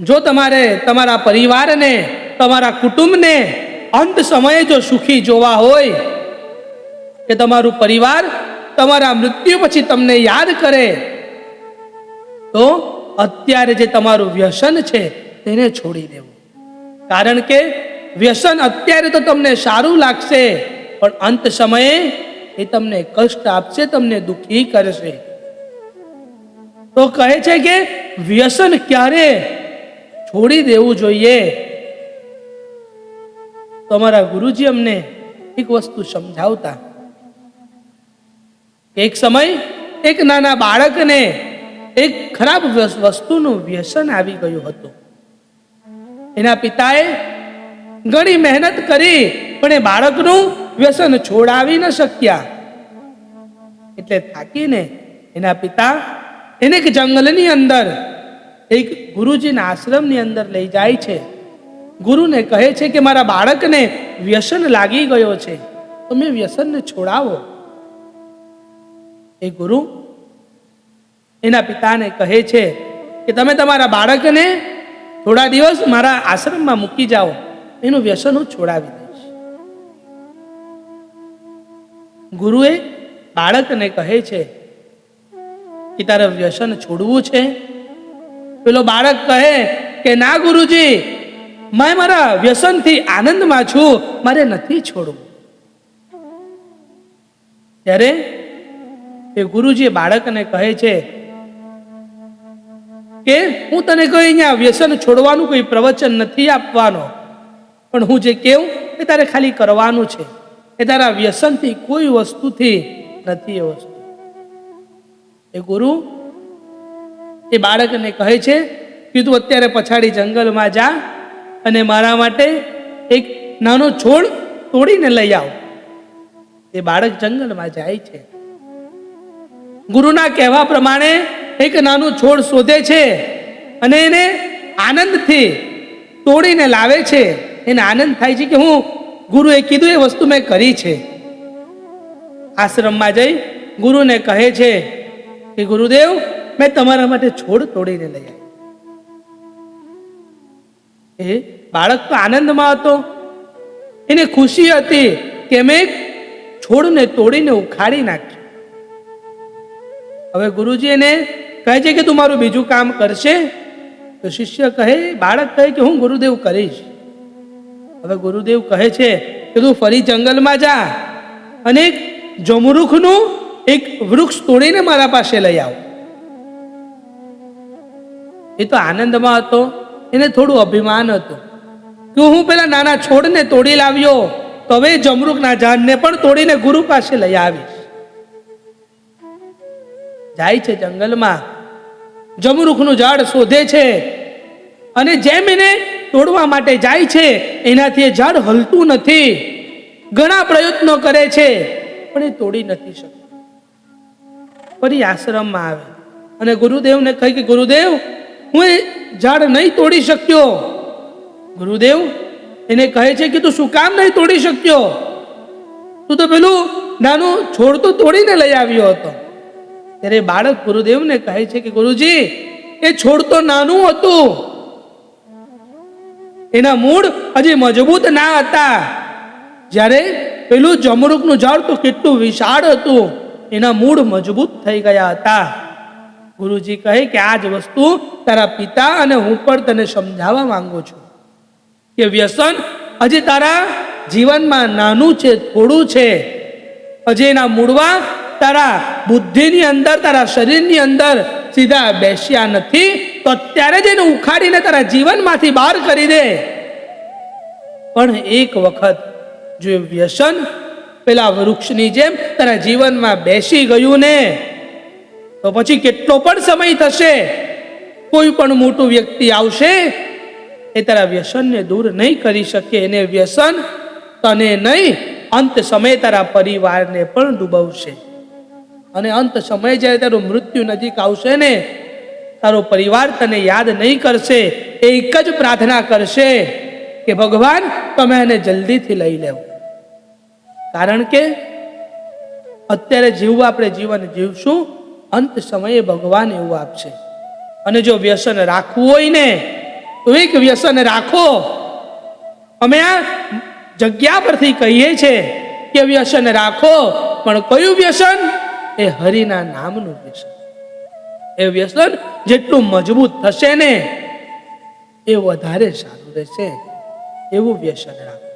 જો તમારે તમારા પરિવારને, તમારા કુટુંબને અંત સમયે જો સુખી જોવા હોય, કે તમારું પરિવાર તમારા મૃત્યુ પછી તમને યાદ કરે, તો અત્યારે જે તમારું વ્યસન છે તેને છોડી દેવું. કારણ કે વ્યસન અત્યારે તો તમને સારું લાગશે, પણ અંત સમયે એ તમને કષ્ટ આપશે, તમને દુઃખી કરશે. તો કહે છે કે વ્યસન ક્યારે છોડી દેવું જોઈએ. તો અમારા ગુરુજી અમને એક વસ્તુ સમજાવતા. એક સમય એક નાના બાળકને એક ખરાબ વસ્તુનું વ્યસન આવી ગયું હતું. એના પિતાએ ઘણી મહેનત કરી, પણ એ બાળકનું વ્યસન છોડાવી ન શક્યા. એટલે થાકીને એના પિતા એને એક જંગલની અંદર એક ગુરુજીના આશ્રમની અંદર લઈ જાય છે. ગુરુને કહે છે કે મારા બાળકને વ્યસન લાગી ગયો છે. તમે વ્યસનને છોડાવો. એ ગુરુ એના પિતાને કહે છે કે તમે તમારા બાળકને થોડા દિવસ મારા આશ્રમમાં મૂકી જાઓ. એનું વ્યસન હું છોડાવી દઈશ. ગુરુએ બાળકને કહે છે કે તારે વ્યસન છોડવું છે? પેલો બાળક કહે કે, ના ગુરુજી, મેં મારા વ્યસનથી આનંદમાં છું, મારે નથી છોડવું. ત્યારે એ ગુરુજી બાળકને કહે છે કે, હું તને કહી અહીંયા વ્યસન છોડવાનું કોઈ પ્રવચન નથી આપવાનો, પણ હું જે કેવું એ તારે ખાલી કરવાનું છે. એ તારા વ્યસનથી કોઈ વસ્તુથી નથી એ વસ્તુ. એ ગુરુ એ બાળકને કહે છે કે તું અત્યારે પછાડી જંગલમાં જા અને મારા માટે એક નાનો છોડ તોડીને લઈ આવ. એ બાળક જંગલમાં જાય છે. ગુરુના કહેવા પ્રમાણે એક નાનું છોડ શોધે છે અને એને આનંદથી તોડીને લાવે છે. એને આનંદ થાય છે કે હું ગુરુએ કીધું એ વસ્તુ મેં કરી છે. આશ્રમમાં જઈ ગુરુને કહે છે કે, ગુરુદેવ મેં તમારા માટે છોડ તોડીને લઈ આવી. એ બાળક તો આનંદમાં હતો. એને ખુશી હતી કે મેં છોડને તોડીને ઉખાડી નાખ્યો. હવે ગુરુજી એને કહે છે કે તું મારું બીજું કામ કરશે? તો શિષ્ય કહે, બાળક કહે કે હું ગુરુદેવ કરીશ. હવે ગુરુદેવ કહે છે કે તું ફરી જંગલમાં જા અને જમરૂખનું એક વૃક્ષ તોડીને મારા પાસે લઈ આવ. એ તો આનંદમાં હતો. એને થોડું અભિમાન હતું. કે હું પેલા નાના છોડને તોડી લાવ્યો તો હવે જમરૂખના ઝાડને પણ તોડીને ગુરુ પાસે લઈ આવીશ. જાય છે જંગલમાં. જમરૂખનું ઝાડ શોધે છે અને જેમ એને તોડવા માટે જાય છે, એનાથી એ ઝાડ હલતું નથી. ઘણા પ્રયત્નો કરે છે, પણ એ તોડી નથી શકતું. ફરી આશ્રમમાં આવે. અને ગુરુદેવને કહી કે, ગુરુદેવ હું એ ઝાડ નહીં તોડી શક્યો. ગુરુદેવ, એને કહે છે કે તું શું કામ નહીં તોડી શક્યો? તું તો પેલું નાનું છોડ તો તોડીને લઈ આવ્યો હતો. ત્યારે બાળક ગુરુદેવને કહે છે કે ગુરુજી, એ છોડ તો નાનું હતું. એના મૂળ હજી મજબૂત ના હતા. જ્યારે પેલું જમરૂકનું ઝાડ તો કેટલું વિશાળ હતું. એના મૂળ મજબૂત થઈ ગયા હતા. ગુરુજી કહે કે આ જ વસ્તુ તારા પિતા અને હું પણ તને સમજાવવા માંગુ છું. કે વ્યસન હજી તારા જીવનમાં નાનું છે, થોડું છે. હજી એના મૂળવા તારા બુદ્ધિની અંદર, તારા શરીરની અંદર સીધા બેસ્યા નથી, તો અત્યારે જ એને ઉખાડીને તારા જીવનમાંથી બહાર કરી દે. પણ એક વખત જો વ્યસન પેલા વૃક્ષની જેમ તારા જીવનમાં બેસી ગયું ને તો પછી કેટલો પણ સમય થશે, કોઈ પણ મોટું વ્યક્તિ આવશે, એ તારા વ્યસનને દૂર નહીં કરી શકે, એને વ્યસન તને નહીં, અંત સમયે તારા પરિવારને પણ ડૂબવશે. અને અંત સમયે જ્યારે તારું મૃત્યુ નજીક આવશે ને, તારો પરિવાર તને યાદ નહીં કરશે, એ એક જ પ્રાર્થના કરશે કે, ભગવાન, તમે એને જલ્દીથી લઈ લેવો કારણ કે અત્યારે જીવવું આપણે જીવન જીવશું અંત સમયે ભગવાન એવું આપશે. અને જો વ્યસન રાખવું હોય ને, તો એક વ્યસન રાખો. અમે આ જગ્યા પરથી કહીએ છે કે વ્યસન રાખો, પણ કયું વ્યસન? એ હરિના નામનું વ્યસન. એ વ્યસન જેટલું મજબૂત થશે ને, એ વધારે સારું રહેશે. એવું વ્યસન રાખો.